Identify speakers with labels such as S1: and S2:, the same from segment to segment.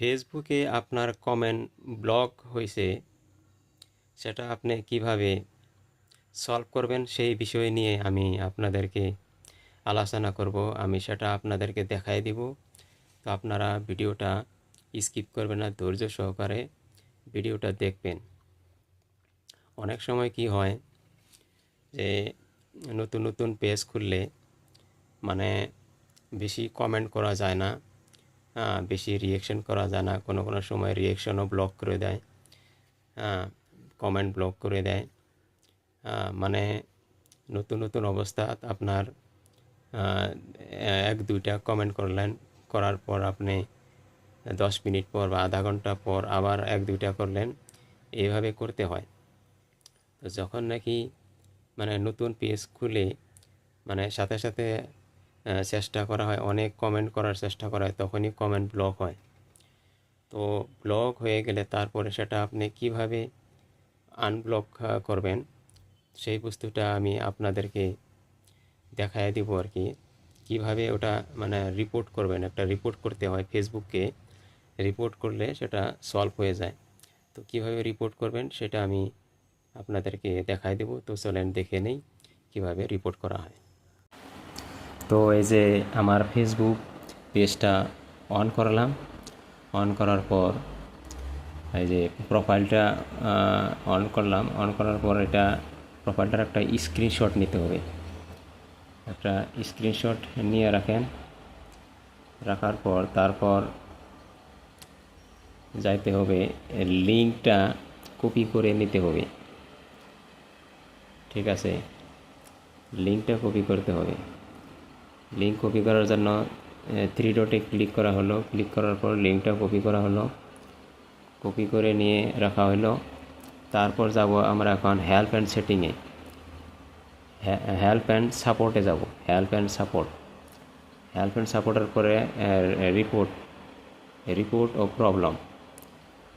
S1: ফেসবুকে আপনার comment block হয়েছে সেটা আপনি কীভাবে সলভ করবেন সেই বিষয় নিয়ে আমি আপনাদেরকে আলোচনা করব। আমি সেটা আপনাদেরকে দেখাই দিব। তো আপনারা ভিডিওটা স্কিপ করবেন না, ধৈর্য সহকারে ভিডিওটা দেখবেন। অনেক সময় কি হয় যে নতুন নতুন পেজ খুললে মানে বেশি কমেন্ট করা যায় না। বেশি রিয়েকশন করা যায় না। কোনো কোনো সময় রিয়েকশনও ব্লক করে দেয়। কমেন্ট ব্লক করে দেয়। মানে নতুন নতুন অবস্থা আপনার এক দুইটা কমেন্ট করলেন। করার পর আপনি দশ মিনিট পর বা আধা ঘণ্টা পর আবার এক দুইটা করলেন। এইভাবে করতে হয়। তো যখন নাকি মানে নতুন পেজ খুলে মানে সাথে সাথে চেষ্টা করা হয়, অনেক কমেন্ট করার চেষ্টা করা হয়, তখনই কমেন্ট ব্লক হয়। তো ব্লক হয়ে গেলে তারপরে সেটা আপনি কীভাবে আনব্লক করবেন, সেই বস্তুটা আমি আপনাদেরকে দেখায় দিব আর কি। কীভাবে ওটা মানে রিপোর্ট করবেন, একটা রিপোর্ট করতে হয় ফেসবুককে রিপোর্ট করলে সেটা সলভ হয়ে যায়। তো কীভাবে রিপোর্ট করবেন সেটা আমি আপনাদেরকে দেখায় দেব। তো চলেন দেখে নেই কীভাবে রিপোর্ট করা হয়। তো এই যে আমার ফেসবুক পেজটা অন করলাম। অন করার পর এই যে প্রোফাইলটা অন করলাম। অন করার পর এটা প্রোফাইলটার একটা স্ক্রিনশট নিতে হবে। একটা স্ক্রিনশট নিয়ে রাখেন। রাখার পর তারপর যাইতে হবে লিঙ্কটা কপি করে নিতে হবে। ঠিক আছে? লিঙ্কটা কপি করতে হবে। লিঙ্ক কপি করার জন্য থ্রি ডটে ক্লিক করা হলো। ক্লিক করার পর লিঙ্কটা কপি করা হলো। কপি করে নিয়ে রাখা হলো। তারপর যাব আমরা এখন হেল্প অ্যান্ড সেটিংয়ে হেল্প অ্যান্ড সাপোর্টে যাব। Help and support help and সাপোর্টের পরে রিপোর্ট রিপোর্ট ও প্রবলেম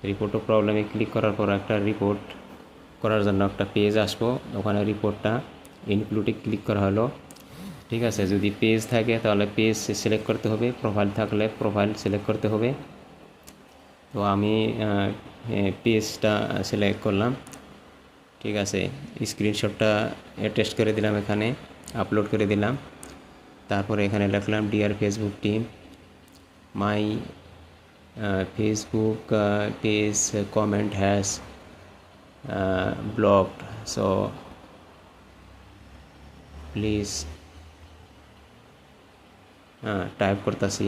S1: রিপোর্ট ও প্রবলেমে ক্লিক করার পর একটা রিপোর্ট করার জন্য একটা পেজ আসব। ওখানে রিপোর্টটা ইনক্লুডে ক্লিক করা হলো। ঠিক আছে, যদি পেজ থাকে তাহলে পেজ সিলেক্ট করতে হবে প্রোফাইল থাকলে প্রোফাইল সিলেক্ট করতে হবে। তো আমি পেজটা সিলেক্ট করলাম। ঠিক আছে স্ক্রিনশটটা টেস্ট করে দিলাম এখানে আপলোড করে দিলাম। তারপরে এখানে লিখলাম dear Facebook team my Facebook page comment has blocked so please type করতেছি